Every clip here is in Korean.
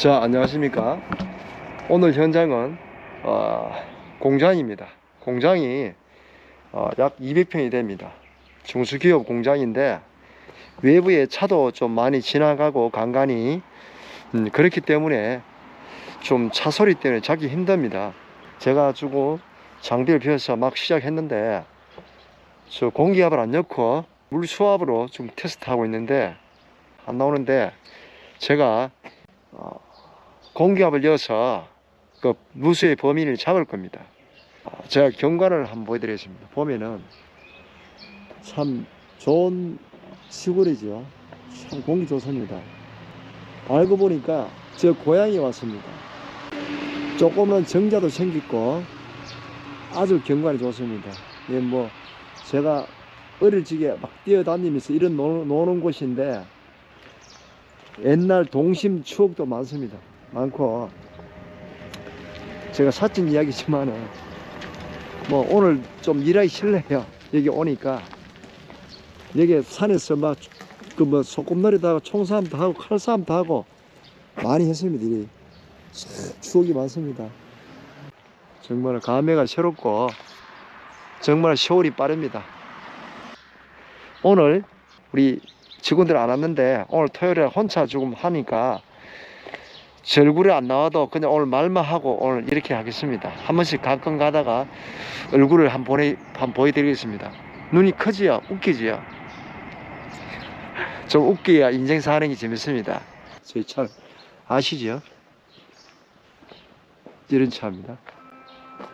자, 안녕하십니까. 오늘 현장은, 어, 공장입니다. 공장이, 어, 약 200평이 됩니다. 중소기업 공장인데, 외부에 차도 좀 많이 지나가고 간간히, 음, 그렇기 때문에 좀 차 소리 때문에 잡기 힘듭니다. 제가 주고 장비를 비워서 막 시작했는데, 저 공기압을 안 넣고 물 수압으로 좀 테스트하고 있는데, 안 나오는데, 제가 어, 공기압을 넣어서 그 누수의 범위를 잡을 겁니다. 어, 제가 경관을 한번 보여드리겠습니다. 보면은 참 좋은 시골이죠. 참 공기 좋습니다. 알고 보니까 저 고향에 왔습니다. 조금은 정자도 생기고 아주 경관이 좋습니다. 예, 뭐 제가 어릴 적에 막 뛰어다니면서 이런 노는, 노는 곳인데 옛날 동심 추억도 많습니다. 많고 제가 사진 이야기지만은 뭐 오늘 좀 일하기 싫네요. 여기 오니까 여기 산에서 막 그 뭐 소꿉놀이도 하고 총싸움도 하고 칼싸움도 하고 많이 했습니다. 일이 참 추억이 많습니다. 정말 감회가 새롭고 정말 세월이 빠릅니다. 오늘 우리 직원들 안 왔는데 오늘 토요일에 혼자 조금 하니까 제 얼굴에 안 나와도 그냥 오늘 말만 하고 오늘 이렇게 하겠습니다. 한 번씩 가끔 가다가 얼굴을 한번 보내 한 보여드리겠습니다. 눈이 크지요, 웃기지요. 좀 웃겨야 인생 사는 게 재밌습니다. 저희 차 아시죠? 이런 차입니다.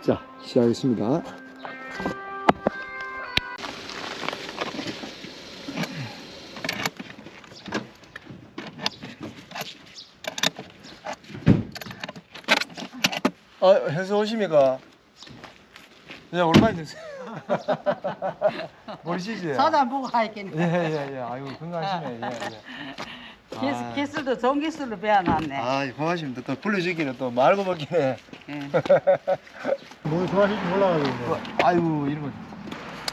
자 시작하겠습니다. 아, 현수 오십니까? 네, 얼마나 됐어요? 모르시지? 사장 보고 하겠네. 예, 예, 예. 아이고, 건강하시네. 예, 예. 기술, 아. 기술도 좋은 기술로 배워놨네. 아, 고맙습니다. 또 불러주기는 또 말고 먹기네. 예. 뭘 좋아하실지 몰라가지고 뭐, 이런 거.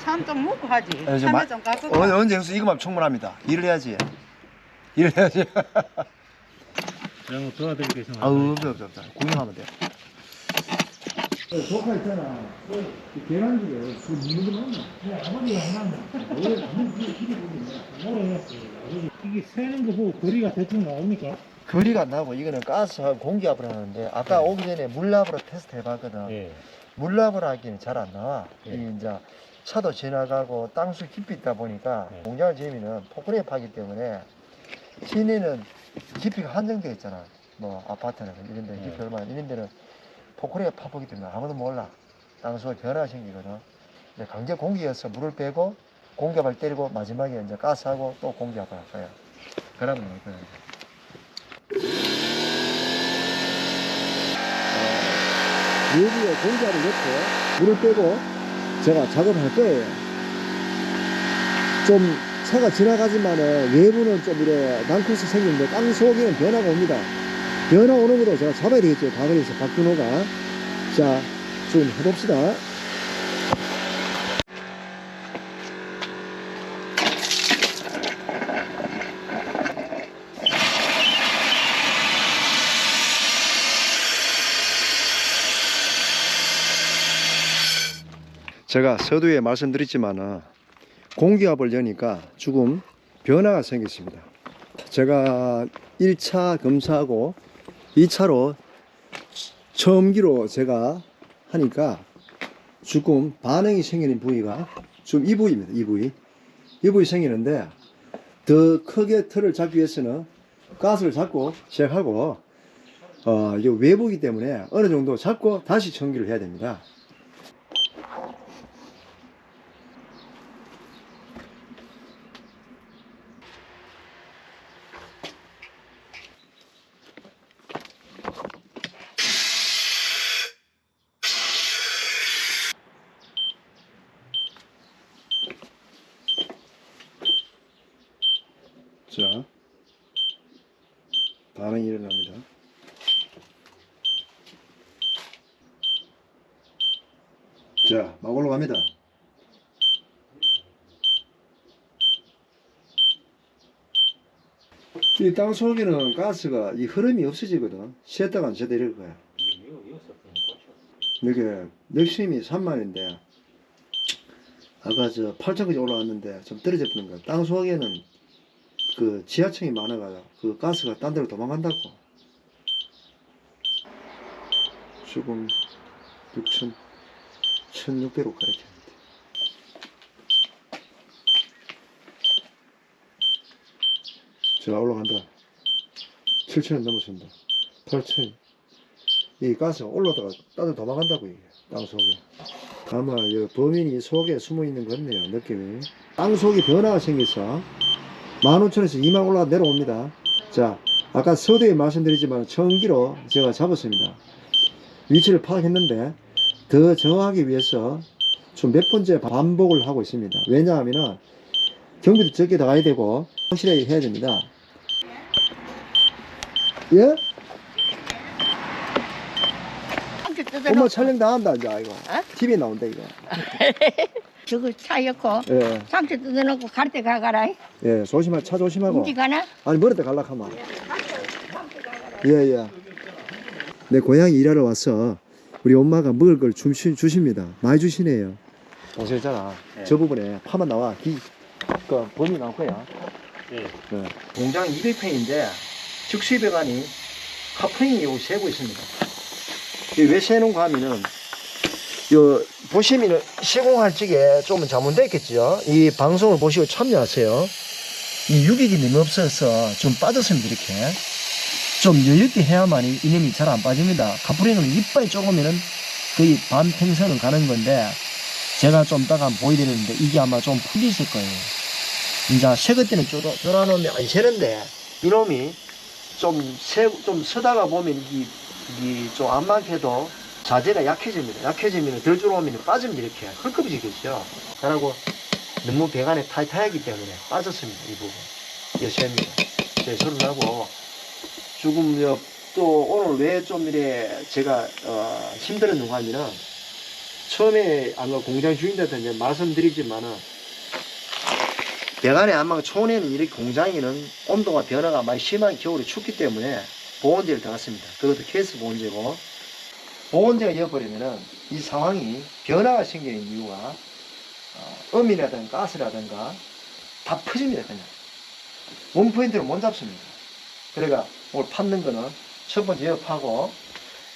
참좀 먹고 하지. 아, 저 참에 마- 좀 가서. 언, 언제 형수 이거만 충분합니다. 일을 해야지. 일을 해야지. 제가 뭐 도와드리겠습니다. 아우, 없어, 없어, 없어. 구경하면 돼. 조카 있잖아. 계란기를 그 맞나? 그냥 아버지가 하나 원래 아무 길이 보면 이게 세는 거 보고 거리가 대충 나옵니까? 거리가 안 나고 이거는 가스하고 공기압을 하는데 아까 오기 전에 물납으로 테스트 해봤거든. 예. 물납을 하기는 잘 안 나와. 예. 이 이제 차도 지나가고 땅수 깊이 있다 보니까 예. 공장을 지으면은 포크레인 파기 때문에 시내는 깊이가 한정되어 있잖아. 뭐 아파트는 이런 데 깊이 예. 얼마나 이런 데는 포크레인 파보기 때문에 아무도 몰라. 땅수가 변화 생기거든. 강제 공기에서 물을 빼고 공기압을 때리고 마지막에 이제 가스하고 또 공기압을 할 거야. 그러면 되거든. 외부에 공기압을 넣고 물을 빼고 제가 작업할 거예요. 좀 차가 지나가지만은 외부는 좀 이래 난코스 생기는데 땅 속에는 변화가 옵니다. 변화 오는 것도 제가 잡아야 되겠죠. 과거에서 박준호가. 자, 좀 해봅시다. 제가 서두에 말씀드렸지만은 공기압을 여니까 조금 변화가 생겼습니다. 제가 1차 검사하고 2차로 처음기로 제가 하니까 조금 반응이 생기는 부위가 좀이 부위입니다. 이 부위. 이 부위 생기는데 더 크게 틀을 잡기 위해서는 가스를 잡고 시작하고 어, 이 외부이기 때문에 어느 정도 잡고 다시 청기를 해야 됩니다. 자, 반응이 일어납니다. 자, 막 올라갑니다. 이 땅 속에는 가스가 이 흐름이 없어지거든. 쉬었다가 안 쉬었다 이럴 거야. 여기 열심히 3만인데 아까 저 8천까지 올라왔는데 좀 떨어졌던 거야. 땅 속에는 그 지하층이 많아가지고 그 가스가 딴 데로 도망간다고. 지금 6천 1600로 가르쳐. 자 올라간다. 7천원 넘어선다. 8천. 이 가스 올라다가 따로 도망간다고 이게 땅 속에. 아마 이 범인이 속에 숨어 있는 것 같네요 느낌이. 땅 속에 변화가 생겨서 15,000에서 2만 올라가 내려옵니다. 자 아까 서두에 말씀드리지만 전기로 제가 잡았습니다. 위치를 파악했는데 더 정확하기 위해서 좀 몇 번째 반복을 하고 있습니다. 왜냐하면 경비도 적게 나가야 되고 확실하게 해야 됩니다. 예? 엄마 촬영 다 한다 이제 이거 어? TV에 나온다 이거 저거 차 엮고 예, 상추 뜯어놓고 갈 때 가가라. 예 조심하 차 조심하고. 인지 가나? 아니 머리대 갈락하마. 예예. 내 고향에 일하러 와서 우리 엄마가 먹을 걸 주시, 주십니다. 많이 주시네요. 보셨잖아. 저 부분에 파만 나와. 기, 그 범이 나올 거야 예. 네. 공장 200평인데 즉수입 배관이 카프링이 요 세고 있습니다. 이왜 세는가 하면은 요 보시면은 시공할 적에 조금 잘못됐겠죠. 이 방송을 보시고 참여하세요. 이 유격이 너무 없어서 좀 빠졌습니다 이렇게. 좀 여유있게 해야만이 이념이 잘 안 빠집니다. 카프링은 이빨이 조금이면 거의 반 평선을 가는 건데 제가 좀 이따가 보여드리는데 이게 아마 좀 풀리실 거예요. 이제 새거 때는 쫄아, 쫄아놓으면 안 새는데 이놈이 좀, 새, 좀 서다가 보면 이, 이좀 안막해도 자재가 약해집니다. 약해지면 덜 쫄아오면 빠집니다. 이렇게 헐겁해지겠죠. 잘하고 너무 배관에 타이트하기 때문에 빠졌습니다. 이 부분. 여세입니다. 제 소리를 하고 조금 여, 또 오늘 왜 좀 이래 제가 어, 힘들었는가 하면은 처음에 아마 공장 주인들한테 이제 말씀드리지만은 배관의 안망 초원에는 이렇게 공장에는 온도가 변화가 많이 심한 겨울이 춥기 때문에 보온제를 들어갔습니다. 그것도 케이스 보온제고 보온제가 이어버리면은 이 상황이 변화가 생기는 이유가 어, 음이라든가 가스라든가 다 퍼집니다 그냥 원포인트를 못 잡습니다. 그러니까 오늘 팠는 거는 첫 번째 옆하고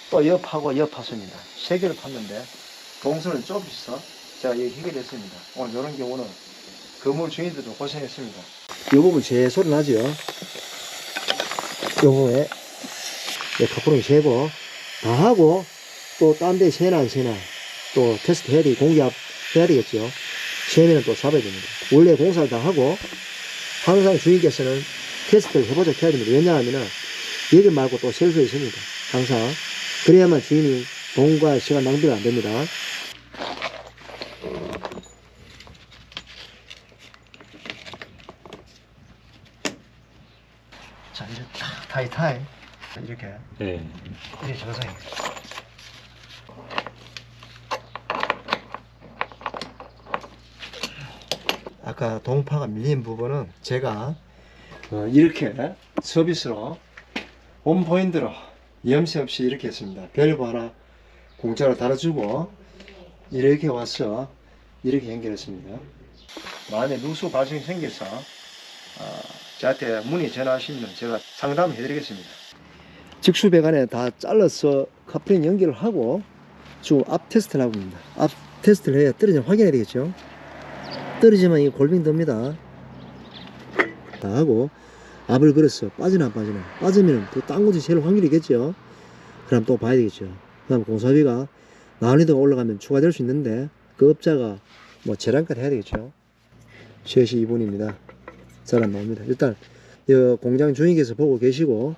또 옆하고 옆 팠습니다. 세 개를 팠는데 동선을 좁혀서 제가 이거 해결했습니다. 오늘 이런 경우는 건물 주인들도 고생했습니다. 이 부분 제 소리 나죠? 이 부분에 네, 카프롱이 세고 다 하고 또 딴 데 세나 안 세나 또 테스트 해야 되 공기압 해야 되겠죠. 세면은 또 잡아야 됩니다. 원래 공사를 다 하고 항상 주인께서는 테스트를 해보자 해야 됩니다. 왜냐하면은 여기 말고 또 셀 수 있습니다. 항상 그래야만 주인이 돈과 시간 낭비가 안 됩니다. 자 이제 탁 타이타이 이렇게 예. 이렇게 적어 아까 동파가 밀린 부분은 제가 어, 이렇게 서비스로 원포인트로 염세 없이 이렇게 했습니다. 밸브 하나 공짜로 달아주고 이렇게 와서 이렇게 연결했습니다. 마음에 누수 발생이 생겨서 어, 저한테 문의 전화하시면 제가 상담해 드리겠습니다. 직수 배관에 다 잘라서 카프링 연결을 하고 지금 앞 테스트를 하고 있습니다. 앞 테스트를 해야 떨어지면 확인해야 되겠죠. 떨어지면 이게 골빙 듭니다. 다 하고 앞을 걸었어. 빠지나 안 빠지나. 빠지면 또딴 곳이 제일 확률이 겠죠. 그럼 또 봐야 되겠죠. 그 다음 공사비가 난이도가 올라가면 추가될 수 있는데 그 업자가 뭐 재량까지 해야 되겠죠. 3시 2분입니다. 잘 안 나옵니다. 일단 이 공장 주인께서 보고 계시고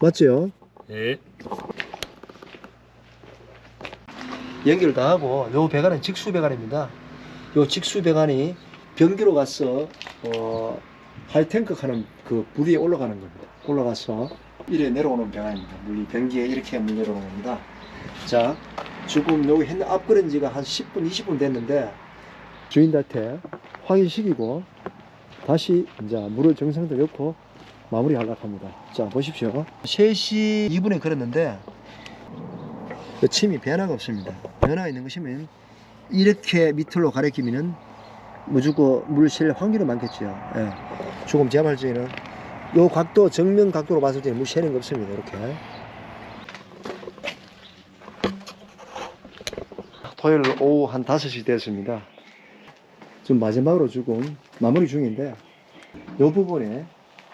맞죠? 예. 연결 다 하고 요 배관은 직수 배관입니다. 요 직수 배관이 변기로 가서 어 하이탱크 하는 그불 위에 올라가는 겁니다. 올라가서 이래 내려오는 배관입니다. 물이 변기에 이렇게 물 내려오는 겁니다. 자 지금 여기 했는 앞그린 지가 한 10분 20분 됐는데 주인한테 확인시키고 다시 이제 물을 정상대로 넣고 마무리 하려고 합니다. 자, 보십시오. 3시 2분에 걸었는데, 그 침이 변화가 없습니다. 변화가 있는 것이면, 이렇게 밑으로 가리키면은, 무조건 물실 확률이 많겠죠. 예. 조금 제압할 때는, 요 각도, 정면 각도로 봤을 때는 물 새는 거 없습니다. 이렇게. 토요일 오후 한 5시 됐습니다. 좀 마지막으로 조금 마무리 중인데, 요 부분에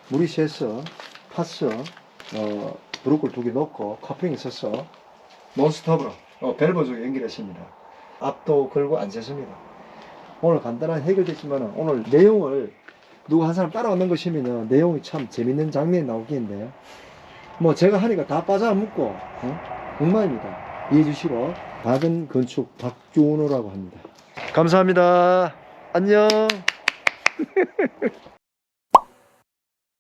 물이 새서 파스 어, 브로콜 두개 넣고 커플링 있어서 논스톱으로 어, 밸브 쪽에 연결했습니다. 앞도 걸고 안 샜습니다. 오늘 간단한 해결됐지만 오늘 내용을 누구 한 사람 따라오는 것이면 내용이 참 재밌는 장면이 나오겠는데요. 뭐 제가 하니까 다 빠져 묻고 어? 엉망입니다. 이해해 주시고 박은 건축 박준호라고 합니다. 감사합니다. 안녕.